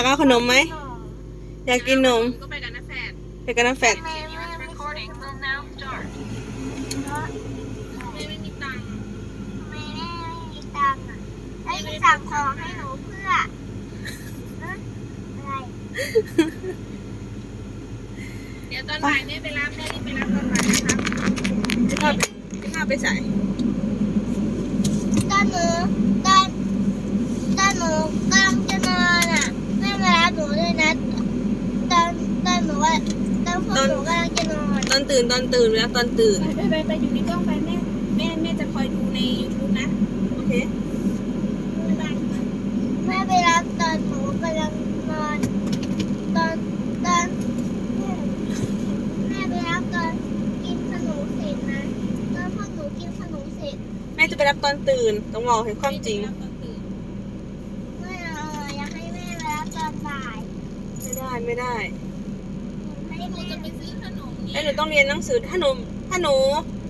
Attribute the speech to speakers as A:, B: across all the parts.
A: ากเอาขนมไหม อยากกินนม
B: ก็ไปกันนะแฟน
A: ไปกันน้ำแฟด
B: US recording will now start แม่ไม่มีตังค์
C: ไม่ได้ไม่มีตังค์อะแล้วจะสั่งของให้หนูเพื่อฮะอะไร
B: เดี๋ยวตอนบ่ายแม่ไปรับแม่รีบไปรับตอนบ่ายนะครับ
A: จะพาไปจะพาไปใส่
C: ตอนหนูตอนตอนหนูกำลังจะนอนอะแม่มารับหนูด้วยนะตอนตอนหนูว่าต อนพวกหนูกำลังจะนอน
A: ตอนตื่นตอนตื่นเวลาตอนตื่น
B: ไปไปไปไปอยู่ในกล้องไปแม่แม่แม่จะคอยดูใน YouTube นะ
A: โอเค
C: แม่ไปรับตอนหนูกำลังนอน ตอนตอนแม่ไปรับตอนกินขนมเสร็จนะตอนพวกหนูกินขนมเสร็จ
A: แม่จะไปรับตอนตื่น ต้องมองเห็นความจริง
C: ไม่เอาอยากให้แม่ไปรับตอนบ่าย
A: ไม่ได้ไม่ได้
C: ให้
B: หนู
C: แม่
B: จะไปซื้อ ขนม
A: ไอ้หนูต้องเรียนหนังสือถ้าหนูถ้าหนู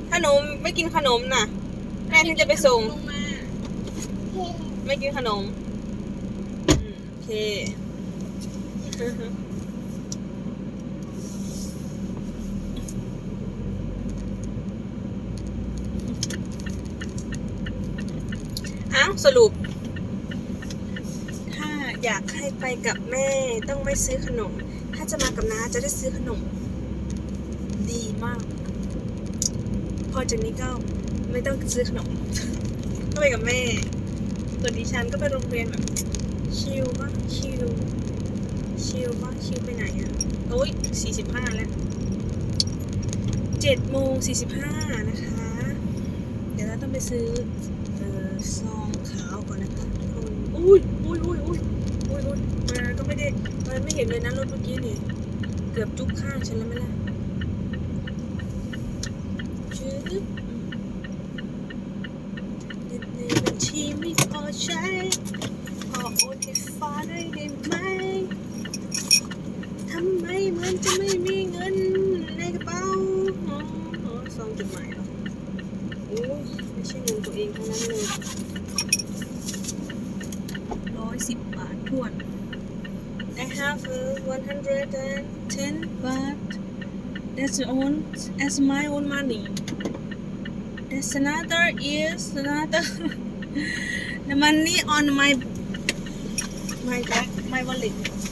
A: ถ้าหนูไม่กินขนมน่ะแม่ถึงจะไปส่ง
B: ลงมา
A: ไม่กินขนมอืมโอเค อ้าวสรุป ถ้าอยากให้ไปกับแม่ต้องไม่ซื้อขนม ถ้าจะมากับน้าจะได้ซื้อขนมาพอจากนี้ก็ไม่ต้องซื้อขนมก็ไปกับแม่ส่วนดิฉันก็ไปโรงเรียนแบบ ชิลปะชิลชิลปะชิลไปไหนอะโอ้ยสี่สิบห้าแล้วเจ็ดโมงสี่สิบห้านะคะ เดี๋ยวเราต้องไปซื้อเออซองขาวก่อนนะคะทุกคนอุ้ยอุ้ยอุ้ยอุ้ยอุ้ยอุ้ยมาก็ไม่ได้มันไม่เห็นเลยนะรถเมื่อกี้นี่เกือบจุกข้างฉันแล้วไหมล่ะชื่อเงินในบัญชีไม่พอ ใช้ขอโอนให้ฟ้าได้ได้ไหมทำไมเหมือนจะไม่มีเงินในกระเป๋าอ๋ออ๋อซองจดหมายหรอโอ้ยไม่ใช่เงินตัวเองเท่านั้นเลยร้อยสิบบาททวน I have uh, 110 baht that's own as my own money that's another is another the money on my my my wallet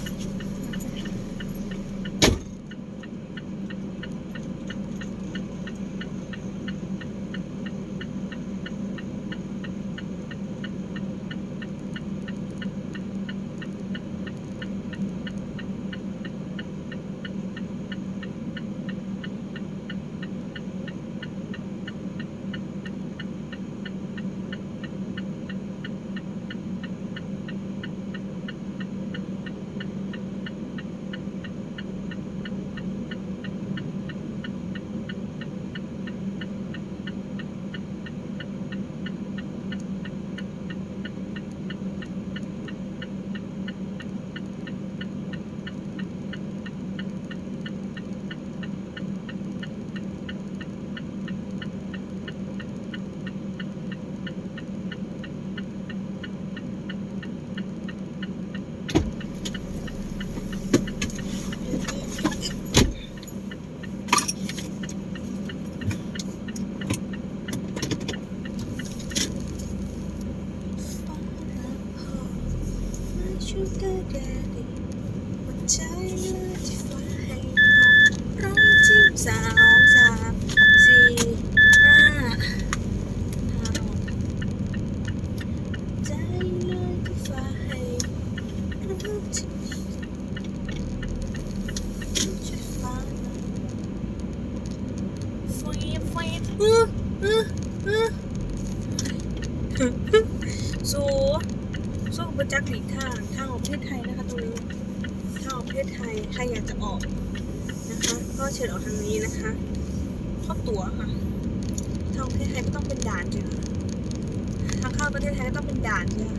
A: รใครอยากจะออกนะคะ ก็เชิญออกทางนี้นะคะเข้าตั๋วค่ะทางออกประเทศไทยก็ต้องเป็นด่านใช่ไหมทางเข้าประเทศไทยก็ต้องเป็นด่านใช่ไหม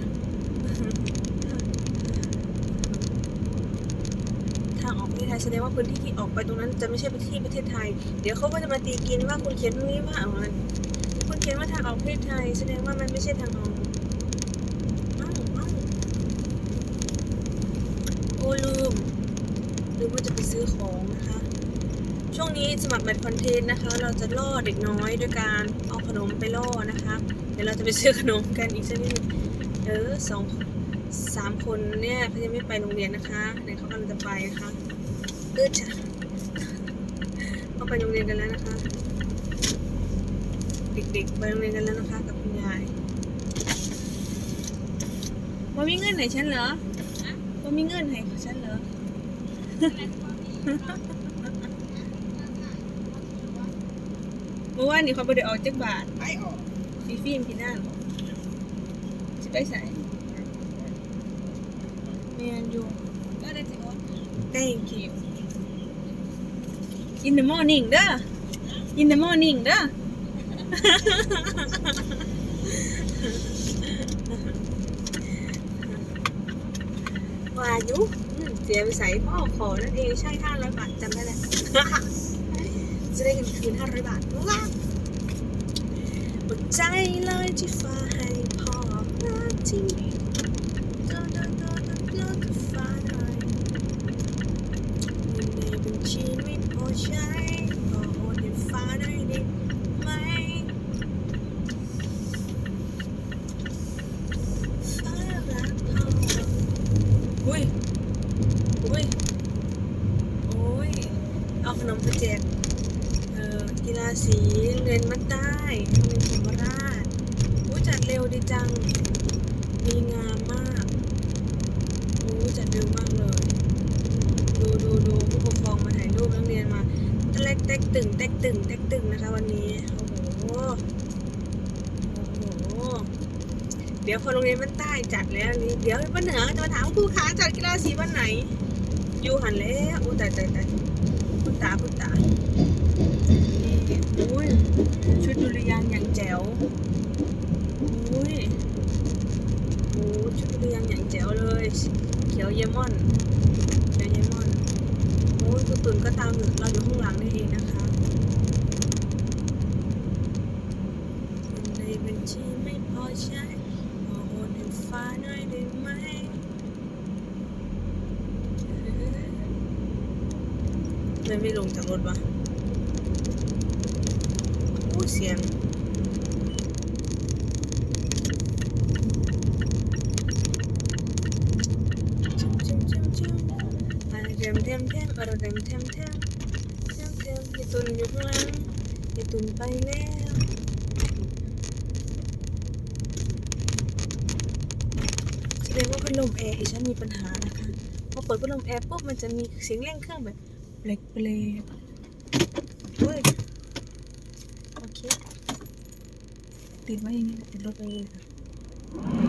A: ทางออกประเทศไทยแสดงว่าพื้นที่ที่ออกไปตรงนั้นจะไม่ใช่ประเทศประเทศไทย เดี๋ยวเขาก็จะมาตีกินว่าคุณเขียนตรงนี้ว่าอามันคุณเขียนว่าทางออกประเทศไทย แสดงว่ามันไม่ใช่ทางออกเอ้ลืม ลืมว่าจะไปซื้อของนะคะ ช่วงนี้สมัครแบตคอนเทนต์นะคะ เราจะล่อเด็กน้อยด้วยการเอาขนมไปล่อนะคะ เดี๋ยวเราจะไปซื้อขนมกันอีกสักนิดนึงเออสองสามคนเนี่ยเขายังไม่ไปโรงเรียนนะคะเดี๋ยวเขากำลังจะไปนะคะเออจ้ะเขาไปโรงเรียนกันแล้วนะคะ เด็กๆไปโรงเรียนกันแล้วนะคะ กับคุณยายว่ามีเงินไหนฉันเหรอว่ามีเงินไหนฉันเหรอ เมื่อวานนี้เขาไปได้ออกจากบาท
D: ไปออก
A: ฟีฟิล์มพี่นั่นจะไปใส่เมียนอยู่
B: ก็ได้สิโอ๊ต
A: thank you in the morning เด้อ in the morning เด้อ ว่ายุเสียไปใส่พ่อขอนั่นเองใช่ห้าร้อยบาทจำได้แล้วจะได้เงินคืนห้าร้อยบาทว้าวหมดใจเลยที่ฟ้าให้พ่อรักที่โดนโดนโดนโดนโดนกับฟ้าหน่อยในบัญชีไม่พอใช้ขอโอนให้ฟ้าหน่อยได้ไหมฟ้ารักพ่ออุ้ยอุ้ยโอ้ยเอาขนมไปแจก เอ่อกีฬาสีเรียนมัดได้โรงเรียนธรรมราชอู้จัดเร็วดีจัง มีงามมากอู้จัดเร็วมากเลย ดูดูดูผู้ปกครองมาถ่ายรูปนักเรียนมาตะเล็กแตึงแตกตึงแตกตึงนะคะ วันนี้ โอ้โห โอ้โห เดี๋ยวพอโรงเรียนมันใต้จัดแล้วนี่เดี๋ยววันเหนือจะมาถามครูขาจัดกีฬาสีวันไหน อยู่หันแล้วโอ้ตายตายตายคุณตาคุณตาอุ้ยชุดดุริยางอย่างแจ๋วอุ้ยโอ้ชุดดุริยางอย่างแจ๋วเลย เขียวเยมอนเขียวเยมอน โอ้ยคุณตุ่นก็ตามเราอยู่ข้างหลังนี่เองนะคะในบัญชีไม่พอใช้ขอโอนให้ฟ้าหน่อยได้ไหมไมไม่ลงจากรถวะโอ้เสียงชิมชิมชิมชิมอะไรเท มเทมเทมอะไรเทมเทมเทมเทมเทมยายตุนอยู่ข้างหลังยายตุนไปแล้วแสดงว่าพัดลมแอร์อีฉันมีปัญหานะคะพอเปิดพัดลมแอร์ปุ๊บมันจะมีเสียงเร่งเครื่องแบบเปลกเปลกเฮ้ยโอเคติดไว้อย่างนี้ติดรถไว้อย่างนี้ค่ะ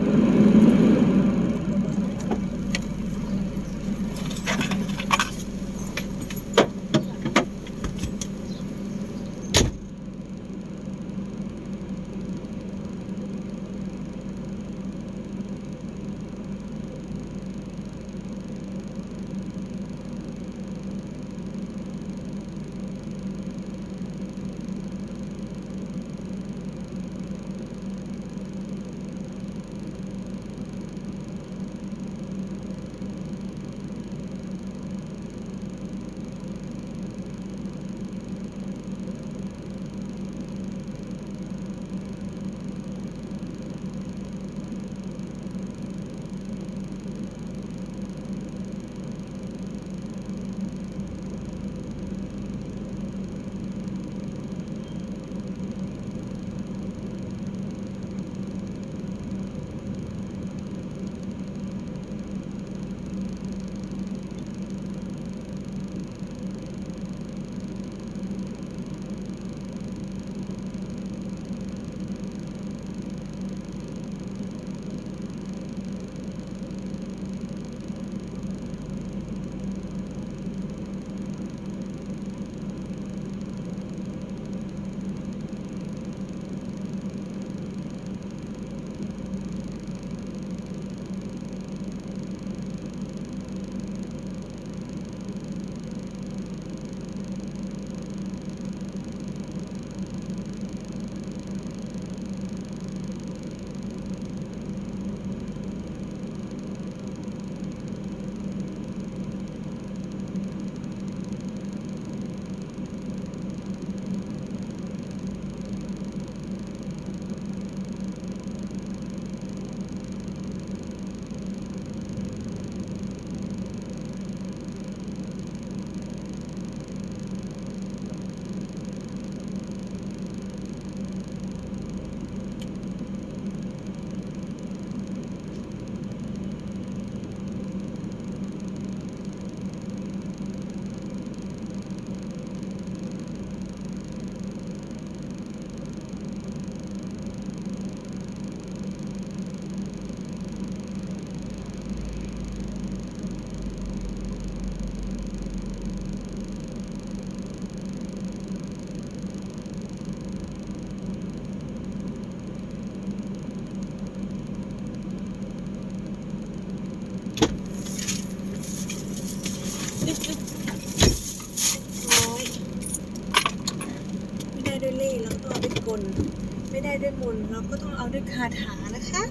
A: าด้วยคาถานะคะ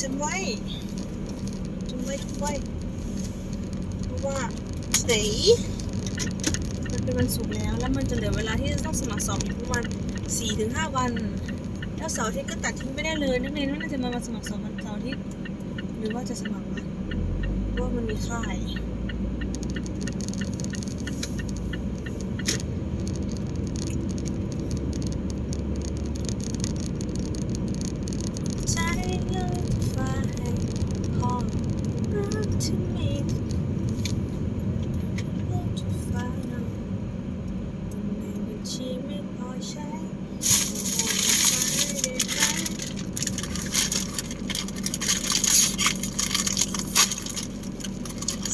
A: จำไว้จำไว้จำไว้เพราะว่าสีมันเป็นวันศุกร์แล้วแล้วมันจะเหลือเวลาที่จะต้องสมัครสอบอีกประมาณสี่ถึงห้าวัน แล้วเสาร์อาทิตย์ก็ตัดทิ้งไม่ได้เลยนักเรียนน่าจะมามาสมัครสอบวันเสาร์อาทิตย์หรือว่าจะสมัครวะเพราะว่ามันมีค่าย ใจเลยฟ้าให้ห้องรักที่มีโลกจะฟ้าเนาในบัญชีไม่พอใช้โอ้โหฟ้าได้ไหม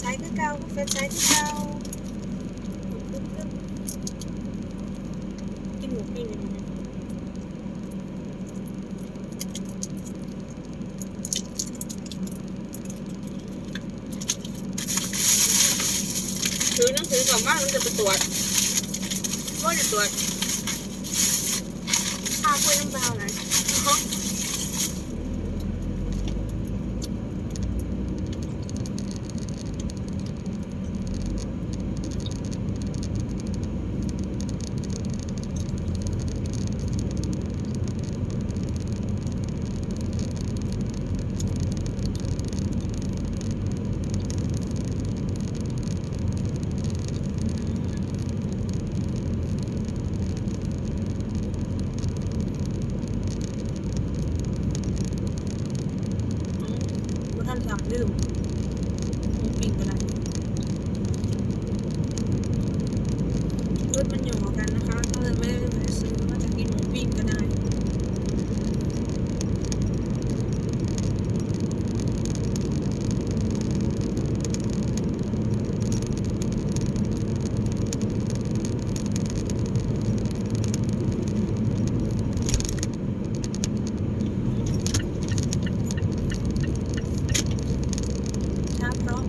A: สายคือ เก่าก็เป็นสายที่เก่ากินหมูปิ้งกันไหมถือหนังสือก่อนว่ามันจะไปตรวจว่าจะตรวจข้าวกล้วยน้ำเปล่านะว่าท่านสั่งดื่มหมูปิ้งก็ได้รถมันอยู่กันนะคะถ้าเราไม่ได้ไปซื้อก็จะกินหมูปิ้งก็ได้ ช้าเพราะ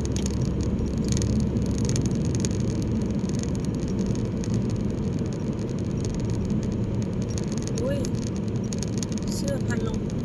A: อุ้ย เสื้อพันลงเ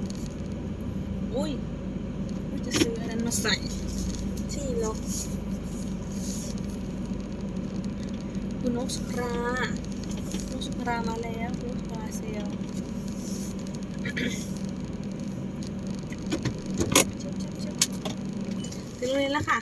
A: อุ้ยว่าจะซื้ออันนั้นมาใส่ ที่ล็อกคุณนกสุครานกสุครามาแล้วนกสุคราเซลถึงโรงเรียนแล้วค่ะ